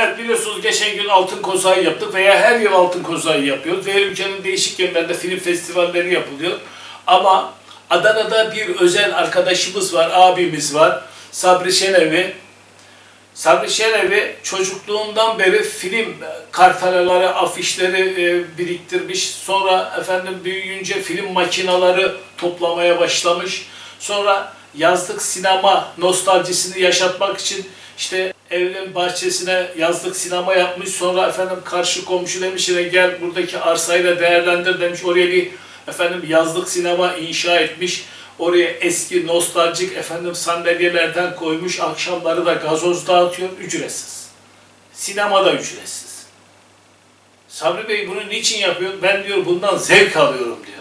Evet biliyorsunuz geçen gün Altın Koza'yı yaptık veya her yıl Altın Koza'yı yapıyoruz. Ve ülkenin değişik yerlerinde film festivalleri yapılıyor. Ama Adana'da bir özel arkadaşımız var, abimiz var. Sabri Şenevi. Sabri Şenevi çocukluğundan beri film kartelaları, afişleri e, biriktirmiş. Sonra efendim büyüyünce film makinaları toplamaya başlamış. Sonra yazlık sinema nostaljisini yaşatmak için işte evinin bahçesine yazlık sinema yapmış. Sonra efendim karşı komşu demiş yine gel buradaki arsayı da değerlendir demiş. Oraya bir efendim yazlık sinema inşa etmiş. Oraya eski nostaljik efendim sandalyelerden koymuş. Akşamları da gazoz dağıtıyor ücretsiz. Sinema da ücretsiz. Sabri Bey bunu niçin yapıyor? Ben diyor bundan zevk alıyorum diyor.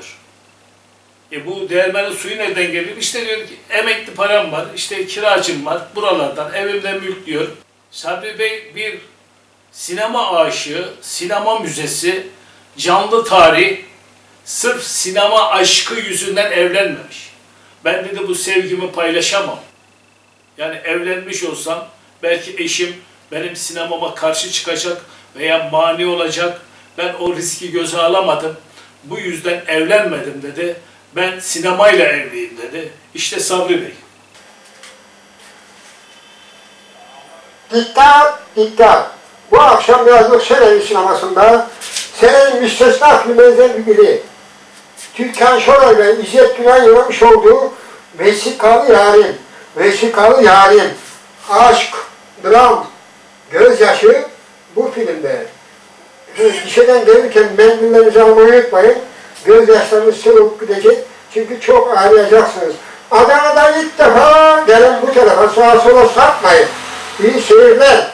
E bu değirmenin suyu nereden geliyor? İşte diyor ki emekli param var, işte kiracım var buralardan, evimde mülk diyor. Sabri Bey bir sinema aşığı, sinema müzesi, canlı tarih, sırf sinema aşkı yüzünden evlenmemiş. Ben dedi bu sevgimi paylaşamam. Yani evlenmiş olsam belki eşim benim sinemama karşı çıkacak veya mani olacak. Ben o riski göze alamadım. Bu yüzden evlenmedim dedi. Ben sinemayla evliyim dedi. İşte Sabri Bey. Dikkat, dikkat. Bu akşam yazlık Şerevi sinemasında senenin müstesna filmlerinden biri. Türkan Şoray ve İzzet Günay oynamış olduğu Vesikalı Yarim, Vesikalı Yarim, Aşk, Dram, Gözyaşı bu filmde. Gişeden gelirken mendillerinizi almayı unutmayın. Gözyaşlarınız solup gidecek. Çünkü çok ağlayacaksınız. Adana'dan ilk defa gelen bu tarafa sağa sola sapmayın. İyi seyirler.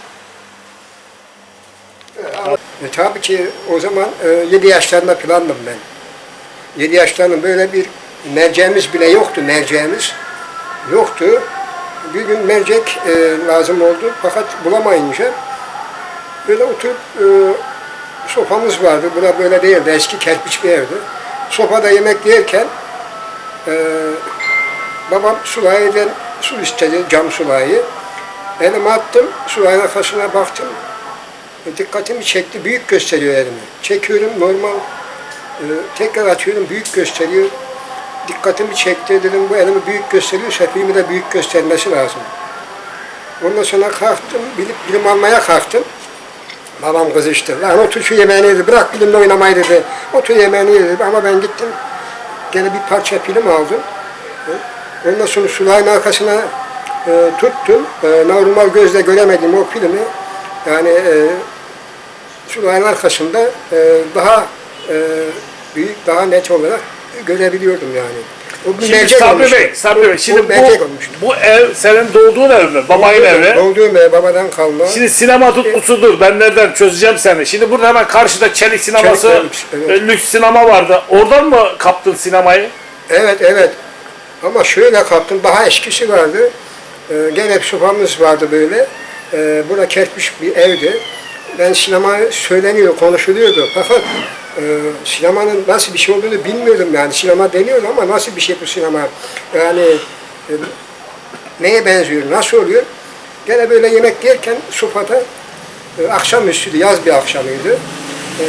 E, tabii ki o zaman e, 7 yaşlarında falandım ben. 7 yaşlarında böyle bir merceğimiz bile yoktu, merceğimiz. Yoktu. Bir gün mercek e, lazım oldu fakat bulamayınca böyle oturup e, sofamız vardı. Buna böyle değildi, eski kerpiç bir evdi. Sofada yemek yerken e, babam sulayıdan su istedi, cam sulayı. Elime attım, sulayın arkasına baktım. E, Dikkatimi çekti, büyük gösteriyor elimi. Çekiyorum normal, e, tekrar atıyorum, büyük gösteriyor. Dikkatimi çekti, dedim bu elimi büyük gösteriyorsa filmi de büyük göstermesi lazım. Ondan sonra kalktım, bilip bilim almaya kalktım. Babam kızıştı. Lan otur şu yemeğini yedi, bırak bilimle oynamayı dedi. Otur yemeğini yedi. Ama ben gittim, gene bir parça film aldım. E, Ondan sonra sulayın arkasına e, tuttum. E, normal gözle göremediğim o filmi yani e, sulayın arkasında e, daha e, büyük, daha net olarak görebiliyordum yani. O bir Şimdi Sabri olmuştu. Bey, Sabri Bey, şimdi bu, olmuştu. bu ev senin doğduğun ev mi? Babayın evi. Doğduğum ev babadan kalma. Şimdi sinema tutkusudur. Ben nereden çözeceğim seni? Şimdi burada hemen karşıda Çelik sineması, Lüks, evet. e, lüks sinema vardı. Oradan mı kaptın sinemayı? Evet evet. Ama şöyle kaptım. Daha eskisi vardı. Ee, gene bir sofamız vardı böyle. Ee, burada kerpiç bir evdi. Ben sinema söyleniyor, konuşuluyordu. Fakat e, sinemanın nasıl bir şey olduğunu bilmiyordum yani. Sinema deniyor ama nasıl bir şey bu sinema? Yani e, neye benziyor, nasıl oluyor? Gene böyle yemek yerken sofada e, akşamüstüydü, yaz bir akşamıydı. E,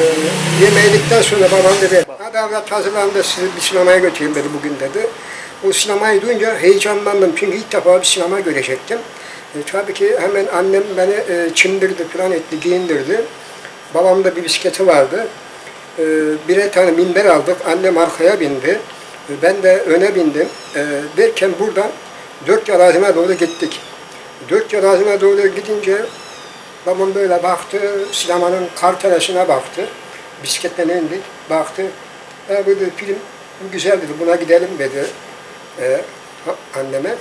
yemeği yedikten sonra babam dedi, hadi avrat hazırlandı sizi bir sinemaya götüreyim dedi bugün dedi. O sinemayı duyunca heyecanlandım çünkü ilk defa bir sinema görecektim. E, tabii ki hemen annem beni e, çimdirdi falan etti, giyindirdi. Babamın da bir bisikleti vardı. E, birer tane minber aldık, annem arkaya bindi. E, ben de öne bindim. E, derken buradan dört ağzına doğru gittik. Dört ağzına doğru gidince babam böyle baktı, sinemanın kartelasına baktı. Bisikletten indik, baktı. E, dedi, film bu güzel dedi, buna gidelim dedi e, anneme.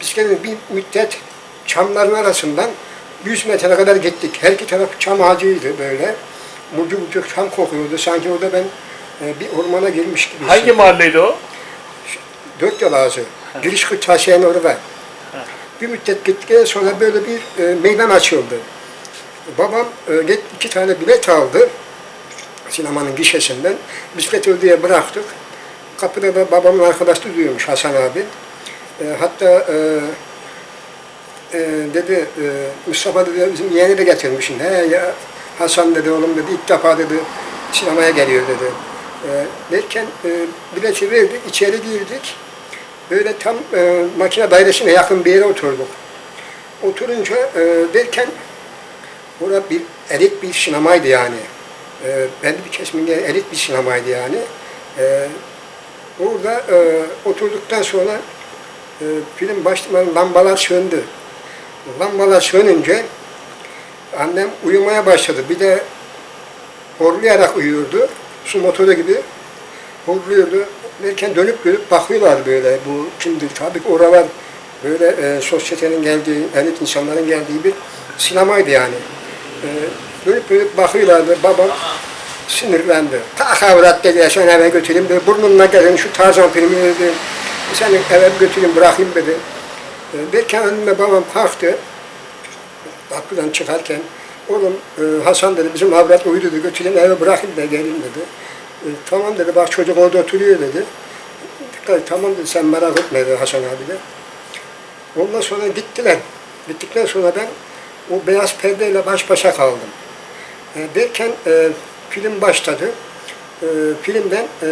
Bisikletin bir müddet çamların arasından 100 metre kadar gittik. Her iki taraf çam ağacıydı böyle. Mucu mucu çam kokuyordu. Sanki orada ben e, bir ormana girmiş gibi. Hangi mahalleydi o? Dört yol ağzı. Giriş kırtasiyenin orada. Bir müddet gittikten sonra böyle bir e, meydan açıldı. Babam e, git iki tane bilet aldı. Sinemanın gişesinden. Bisiklet ödeye bıraktık. Kapıda da babamın arkadaşı duyuyormuş Hasan abi. E, hatta e, e, dedi e, Mustafa dedi bizim yeğeni de getirmişsin. He ya Hasan dedi oğlum dedi ilk defa dedi sinemaya geliyor dedi. E, derken e, bileti verdik, içeri girdik. Böyle tam e, makine dairesine yakın bir yere oturduk. Oturunca e, derken Orada bir elit bir sinemaydı yani. E, belli bir kesimin elit bir sinemaydı yani. E, orada e, oturduktan sonra e, film başlamadan lambalar söndü. Lambalar sönünce annem uyumaya başladı. Bir de horlayarak uyuyordu. Su motoru gibi horluyordu. Derken dönüp dönüp bakıyorlar böyle. Bu şimdi tabii oralar böyle e, sosyetenin geldiği, elit insanların geldiği bir sinemaydı yani. E, dönüp dönüp bakıyorlardı. Babam sinirlendi. Ta avrat dedi, sen eve götüreyim dedi. Burnunla gelin şu Tarzan filmini dedi. Seni eve götüreyim, bırakayım dedi. E, derken önüme babam kalktı. Kapıdan çıkarken, oğlum e, Hasan dedi, bizim avrat uyudu götüreyim eve bırakayım da gelin dedi. E, tamam dedi, bak çocuk orada oturuyor dedi. Dikkat, tamam dedi, sen merak etme dedi Hasan abi de. Ondan sonra gittiler. Gittikten sonra ben o beyaz perdeyle baş başa kaldım. E, derken e, film başladı. E, filmden, e,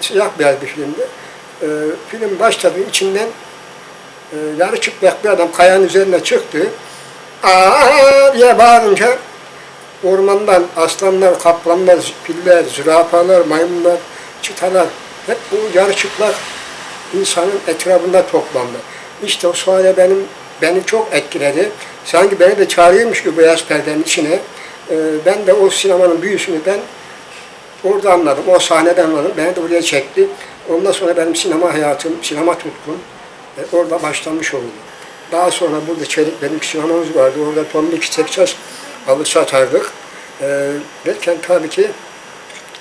siyah beyaz bir filmdi. E, film başladı, içinden e, yarı çıplak bir adam kayanın üzerine çıktı. Aa diye bağırınca ormandan aslanlar, kaplanlar, filler, zürafalar, maymunlar, çitalar hep bu yarı çıplak insanın etrafında toplandı. İşte o sahne benim beni çok etkiledi. Sanki beni de çağırıyormuş gibi beyaz perdenin içine. Ee, ben de o sinemanın büyüsünü ben orada anladım. O sahneden anladım. Beni de buraya çekti. Ondan sonra benim sinema hayatım, sinema tutkum e, orada başlamış oldu. Daha sonra burada Çelik benim sinemamız vardı. Orada Tomlik Texas alıp satardık. E, derken tabii ki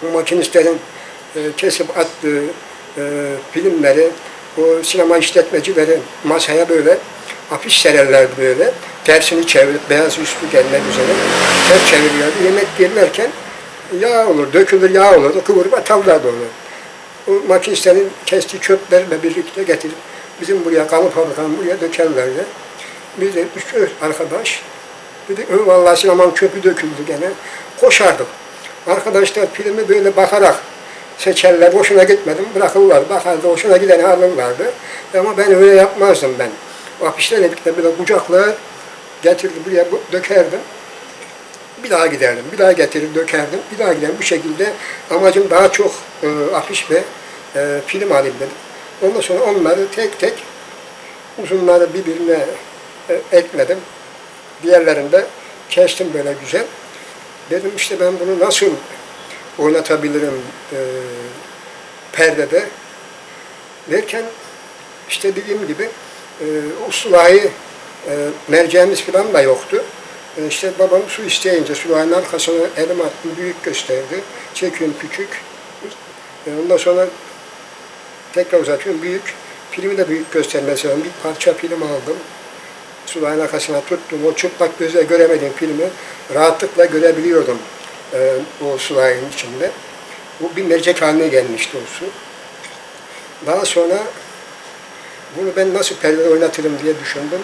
bu makinistlerin e, kesip attığı e, filmleri, o sinema işletmecileri masaya böyle afiş sererlerdi böyle. Tersini çevirip beyaz üstü gelmek üzere ters çeviriyordu. Yemek yerlerken yağ olur, dökülür yağ olur, kıvırıp atarlardı onu. O makinistlerin kestiği çöplerle birlikte getirip bizim buraya, kamu fabrikanın buraya dökerlerdi. Biz de üç dört arkadaş dedik, "Ö, vallahi sinemanın çöpü döküldü gene. Koşardık. Arkadaşlar filmi böyle bakarak seçerler, hoşuna gitmedim, bırakırlar. Bakardı, hoşuna gideni alırlardı. Ama ben öyle yapmazdım ben. Afişlerle birlikte böyle kucaklar getirdim buraya bu- dökerdim. Bir daha giderdim, bir daha getirir dökerdim, bir daha giderdim. Bu şekilde amacım daha çok e, afiş ve e, film alayım dedim. Ondan sonra onları tek tek uzunları birbirine e, ekledim. Diğerlerini de kestim böyle güzel. Dedim işte ben bunu nasıl oynatabilirim e, perdede derken işte dediğim gibi e, o sulayı e, merceğimiz falan da yoktu. E, işte babam su isteyince sulayın arkasına elim attım büyük gösterdi. Çekiyorum küçük. E, ondan sonra tekrar uzatıyorum büyük. Filmi de büyük göstermesi lazım. Bir parça film aldım. Sulayın arkasına tuttum. O çıplak gözle göremediğim filmi rahatlıkla görebiliyordum e, o sulayın içinde. Bu bir mercek haline gelmişti o su. Daha sonra bunu ben nasıl perdede oynatırım diye düşündüm.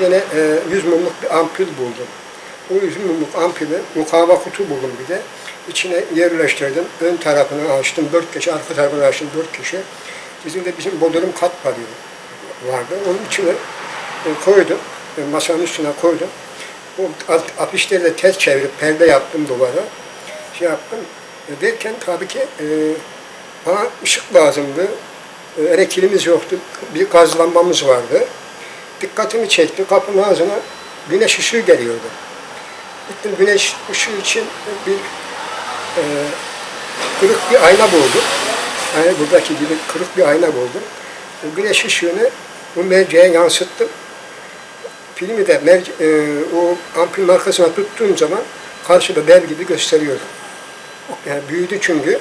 Yine e, 100 mumluk bir ampul buldum. O 100 mumluk ampulü mukavva kutu buldum bir de. İçine yerleştirdim. Ön tarafını açtım. Dört kişi, arka tarafını açtım. Dört kişi. Bizim de bizim bodrum kat vardı. Onun içine e, koydum. E, masanın üstüne koydum. O alt- afişleri de ters çevirip perde yaptım duvara. Şey yaptım. E, derken tabii ki e, bana ışık lazımdı. Elektriğimiz yoktu. Bir gaz lambamız vardı. Dikkatimi çekti. Kapının ağzına güneş ışığı geliyordu. Gittim güneş ışığı için bir e, kırık bir ayna buldum. Yani buradaki gibi kırık bir ayna buldum. O güneş ışığını bu merceğe yansıttım. Filmi de merce, e, o ampulün arkasına tuttuğum zaman karşıda dev gibi gösteriyordu. Yani büyüdü çünkü.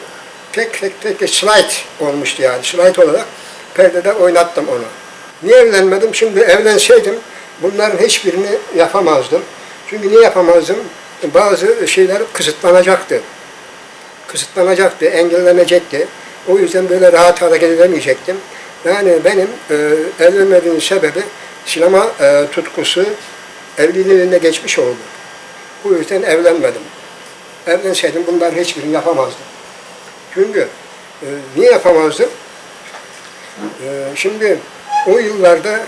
Tek tek tek tek slide olmuştu yani. Slide olarak perdede oynattım onu. Niye evlenmedim? Şimdi evlenseydim bunların hiçbirini yapamazdım. Çünkü niye yapamazdım? Bazı şeyler kısıtlanacaktı. Kısıtlanacaktı, engellenecekti. O yüzden böyle rahat hareket edemeyecektim. Yani benim e, evlenmemin sebebi sinema e, tutkusu evliliğin önüne geçmiş oldu. Bu yüzden evlenmedim. Evlenseydim bunların hiçbirini yapamazdım. Çünkü e, niye yapamazdım? E, şimdi o yıllarda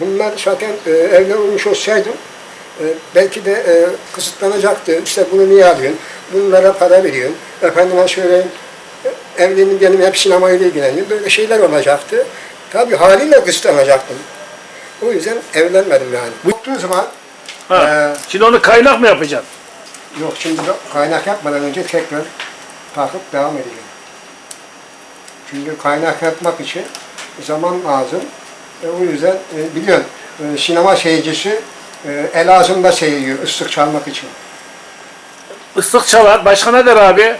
bunlar zaten e, olmuş olsaydım e, belki de e, kısıtlanacaktı. İşte bunu niye alıyorsun? Bunlara para veriyorsun. Efendime söyleyeyim e, evliliğin benim hep sinemayla ilgileniyor. Böyle şeyler olacaktı. Tabii haliyle kısıtlanacaktım. O yüzden evlenmedim yani. Buttuğu zaman Ha. Ee, Şimdi onu kaynak mı yapacaksın? Yok şimdi kaynak yapmadan önce tekrar takıp devam edeceğim. Çünkü kaynak yapmak için zaman lazım. E, o yüzden e, biliyorsun e, sinema seyircisi e, Elazığ'da seyrediyor ıslık çalmak için. Islık çalar. Başka ne der abi?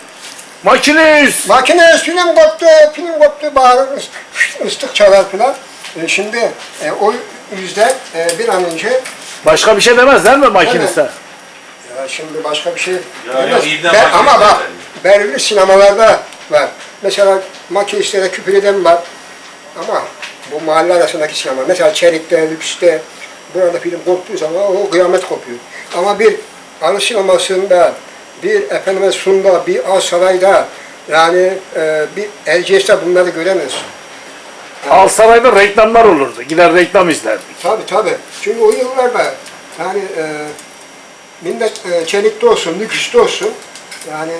Makinist! Makine film koptu, film koptu bağırır, ıs- ıslık çalar filan. E, şimdi e, o yüzden e, bir an önce Başka bir şey demezler mi makiniste? Ya şimdi başka bir şey Ya, demez. ya, Ben- makinist ama bak belirli sinemalarda var. Mesela makinistlere küfür eden var. Ama bu mahalle arasındaki sinema. Mesela Çelik'te, Lüks'te burada film koptuğu zaman o kıyamet kopuyor. Ama bir anı sinemasında, bir efendime Sunda, bir Asaray'da yani e, bir Erciyes'te bunları göremezsin. Alsaray'da reklamlar olurdu. Gider reklam izlerdik. Tabii tabii. Çünkü o yıllarda yani e, millet e, çelikte olsun, lüküste olsun yani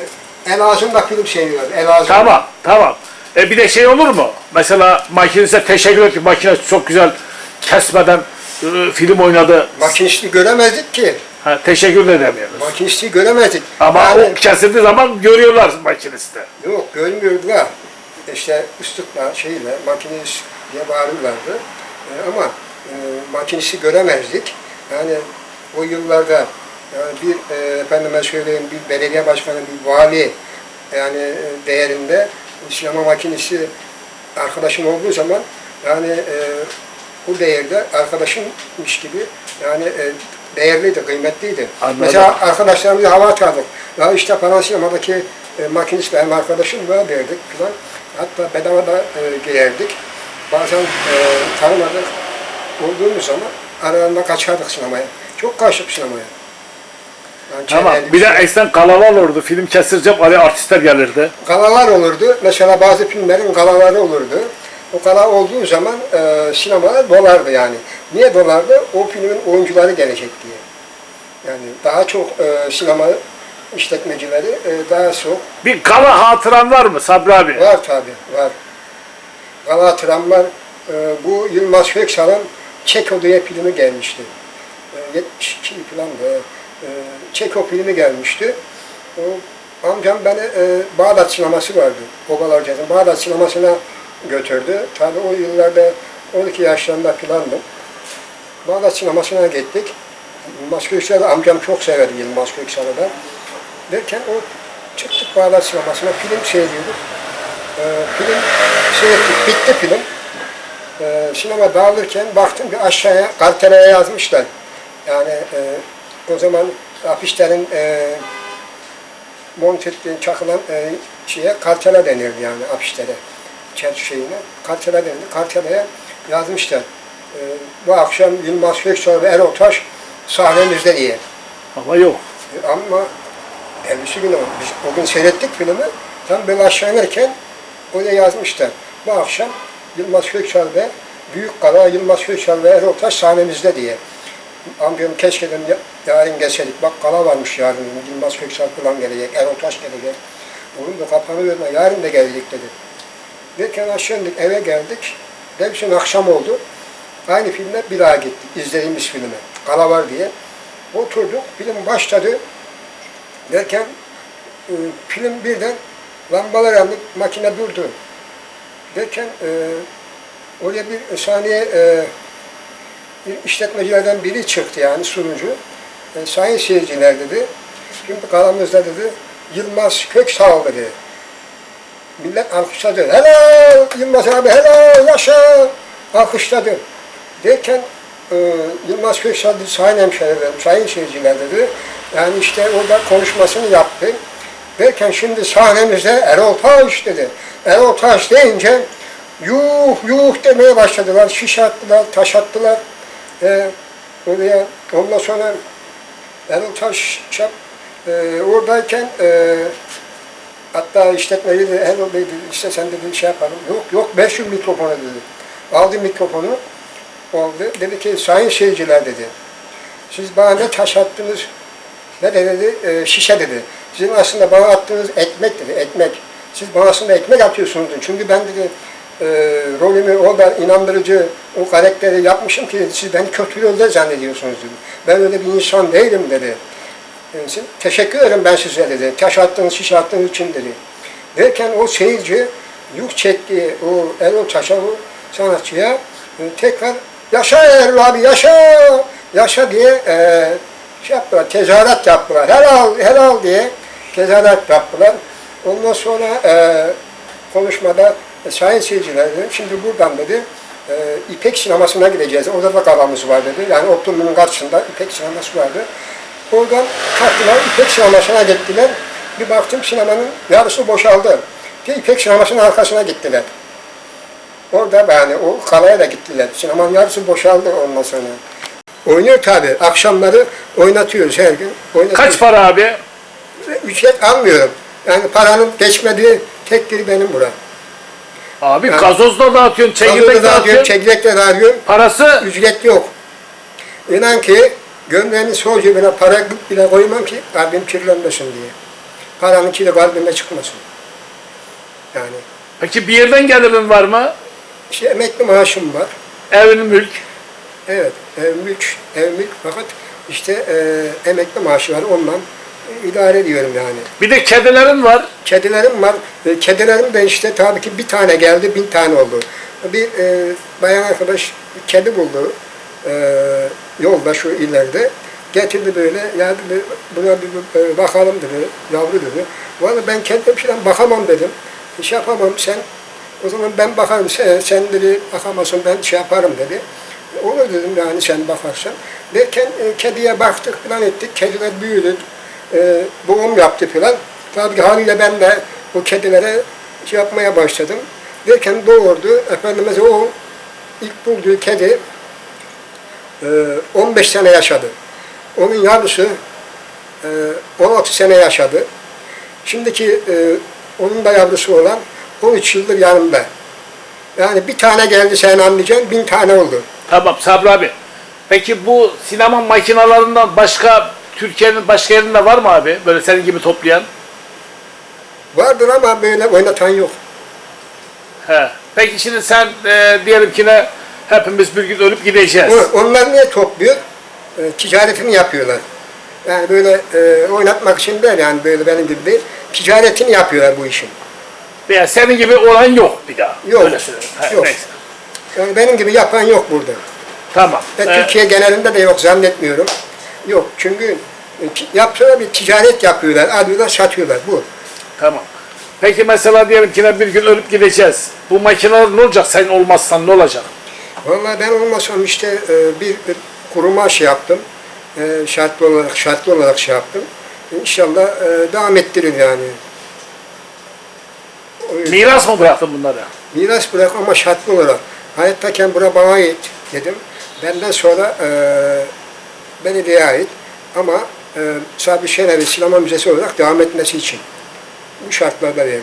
Elazığ'da film seviyor. Elazığ. Tamam, tamam. E bir de şey olur mu? Mesela makiniste teşekkür etti. Makine çok güzel kesmeden e, film oynadı. Makinisti göremezdik ki. Ha, teşekkür de demiyoruz. Makinisti göremezdik. Ama yani, o kesildiği zaman görüyorlar makiniste. Yok görmüyordular. İşte ıslıkla şeyle makinist diye bağırırlardı. E, ama e, makinisti göremezdik. Yani o yıllarda yani bir e, efendime söyleyeyim bir belediye başkanı, bir vali yani e, değerinde sinema makinesi arkadaşım olduğu zaman yani e, bu değerde arkadaşımmış gibi yani e, değerliydi, kıymetliydi. Anladım. Mesela arkadaşlarımıza hava atardık. Ya işte falan sinemadaki e, makinistle hem arkadaşım var derdik filan. Hatta bedava da e, giyerdik. Bazen e, tanımadık olduğumuz zaman aralarında kaçardık sinemaya. Çok kaçtık sinemaya. Yani Tamam. Bir de eskiden kalalar olurdu. Film kestireceğim. Araya artistler gelirdi. Galalar olurdu. Mesela bazı filmlerin galaları olurdu. O gala olduğu zaman e, sinemalar dolardı yani. Niye dolardı? O filmin oyuncuları gelecek diye. Yani daha çok e, sinema işletmecileri e, daha çok Bir kala hatıran var mı Sabri abi? var tabi var. Gala tramvar e, bu Yılmaz Köksal'ın Çeko diye filmi gelmişti. E, 72 falan da e, Çeko filmi gelmişti. O amcam beni e, Bağdat sineması vardı. Cezim. Bağdat sinemasına götürdü. Tabi o yıllarda 12 yaşlarında filandım. Bağdat sinemasına gittik. Köksal'ı amcam çok severdi Yılmaz Köksal'ı. Derken o çıktık Bağdat sinemasına film seyrediyorduk. Ee, film seyrettik, bitti film. Ee, sinema dağılırken baktım ki aşağıya karteleye yazmışlar. Yani e, o zaman afişlerin e, monte çakılan e, şeye kartela denirdi yani afişlere. Çer şeyine. Kartela denirdi. Karteleye yazmışlar. E, bu akşam Yılmaz Köksal ve Erol Taş sahnemizde diye. Ama yok. E, Ama ertesi gün o- biz o gün seyrettik filmi. Tam böyle aşağı inerken oraya yazmışlar. Bu akşam Yılmaz Köksal ve Büyük Kara Yılmaz Köksal ve Erol Taş sahnemizde diye. Amcam keşke ya- yarın gelseydik. Bak kala varmış yarın. Yılmaz Köksal falan gelecek. Erol Taş gelecek. Oğlum da kapanı verme. Yarın da gelecek dedi. Derken aşağı indik eve geldik. Derken akşam oldu. Aynı filme bir daha gittik. izlediğimiz filme. Kala var diye. Oturduk. Film başladı. Derken e, film birden lambalar yandı, makine durdu. Derken e, oraya bir saniye e, bir işletmecilerden biri çıktı yani sunucu. E, sayın seyirciler dedi. Şimdi kalamızda dedi Yılmaz Köksal dedi. Millet alkışladı. Helal Yılmaz abi helal yaşa alkışladı. Derken e, Yılmaz Köksal dedi, sayın hemşehrilerim, sayın seyirciler dedi. Yani işte orada konuşmasını yaptı. Derken şimdi sahnemizde Erol Taş dedi. Erol Taş deyince yuh yuh demeye başladılar. Şiş attılar, taş attılar. E, oraya ondan sonra Erol Taş e, oradayken e, hatta işletmeci de Erol Bey dedi işte sen dedi şey yapalım. Yok yok 500 mikrofonu dedi. Aldı mikrofonu oldu. Dedi ki sayın seyirciler dedi. Siz bana ne taş attınız ne de dedi e, şişe dedi. Sizin aslında bana attığınız ekmek dedi ekmek. Siz bana aslında ekmek atıyorsunuz dedi. Çünkü ben dedi e, rolümü orada inandırıcı o karakteri yapmışım ki siz beni kötü yolda zannediyorsunuz dedi. Ben öyle bir insan değilim dedi. Teşekkür ederim ben size dedi. Taş attığınız, şişe attığınız için dedi. Derken o seyirci yük çekti o Erol Taş'a o sanatçıya e, tekrar yaşa Erol abi yaşa yaşa diye e, şey yaptılar, tezahürat yaptılar. Helal helal diye tezahürat yaptılar. Ondan sonra e, konuşmada e, sayın seyirciler dedi, şimdi buradan dedi e, İpek sinemasına gideceğiz. Orada da kavamız var dedi. Yani Optimum'un karşısında İpek sineması vardı. Oradan kalktılar, İpek sinemasına gittiler. Bir baktım sinemanın yarısı boşaldı. Bir İpek sinemasının arkasına gittiler. Orada yani o kalaya da gittiler. Sinemanın yarısı boşaldı ondan sonra. Oynuyor tabi. Akşamları oynatıyoruz her gün. Oynatıyoruz. Kaç para abi? Ücret almıyorum. Yani paranın geçmediği tek yeri benim bura. Abi Yani- gazoz da dağıtıyorsun, çekirdek dağıtıyorsun. çekirdek de dağıtıyorum. Parası Ücret yok. İnan ki gömleğimin sol cebine para bile koymam ki kalbim kirlenmesin diye. Paranın kiri kalbime çıkmasın. Yani Peki bir yerden gelirin var mı? işte emekli maaşım var. Evin mülk. Evet, ev mülk, ev mülk fakat işte e, emekli maaşı var ondan e, idare ediyorum yani. Bir de kedilerin var. Kedilerim var. E, Kedilerim de işte tabii ki bir tane geldi, bin tane oldu. Bir e, bayan arkadaş kedi buldu e, yolda şu ileride. Getirdi böyle, ya dedi, buna bir e, bakalım dedi, yavru dedi. Vallahi ben kendim falan bakamam dedim. Hiç yapamam sen, o zaman ben bakarım, sen, sen dedi bakamazsın ben şey yaparım dedi. Olur dedim yani sen bakarsan. Derken e, kediye baktık falan ettik, kediler büyüdü, e, doğum yaptı falan. Tabii haliyle ben de o kedilere şey yapmaya başladım. Derken doğurdu. Efendimiz o ilk bulduğu kedi 15 sene yaşadı. Onun yavrusu e, 16 sene yaşadı. Şimdiki e, onun da yavrusu olan 13 yıldır yanımda. Yani bir tane geldi sen anlayacaksın, bin tane oldu. Tamam Sabri abi. Peki bu sinema makinalarından başka Türkiye'nin başka yerinde var mı abi? Böyle senin gibi toplayan. Vardır ama böyle oynatan yok. He. Peki şimdi sen e, diyelim ki ne hepimiz bir gün ölüp gideceğiz. O- Onlar niye topluyor? E, ticaretini yapıyorlar. Yani böyle e, oynatmak için değil yani böyle benim gibi değil. Ticaretini yapıyorlar bu işin. Veya senin gibi olan yok bir daha. Yok. Öyle söyleyeyim. Yok. Neyse. Yani benim gibi yapan yok burada. Tamam. Ve Ee, Türkiye genelinde de yok zannetmiyorum. Yok çünkü e, bir ticaret yapıyorlar, alıyorlar, satıyorlar bu. Tamam. Peki mesela diyelim ki ne bir gün ölüp gideceğiz. Bu makineler ne olacak? Sen olmazsan ne olacak? Vallahi ben olmasam işte e, bir, bir kuruma şey yaptım. E, şartlı olarak şartlı olarak şey yaptım. İnşallah e, devam ettirir yani. Miras mı bıraktın bunları? Miras bırak ama şartlı olarak. Hayattayken bura bana ait dedim. Benden sonra e, belediyeye ait ama e, Sabri Şener'in sinema müzesi olarak devam etmesi için bu şartlarda verdim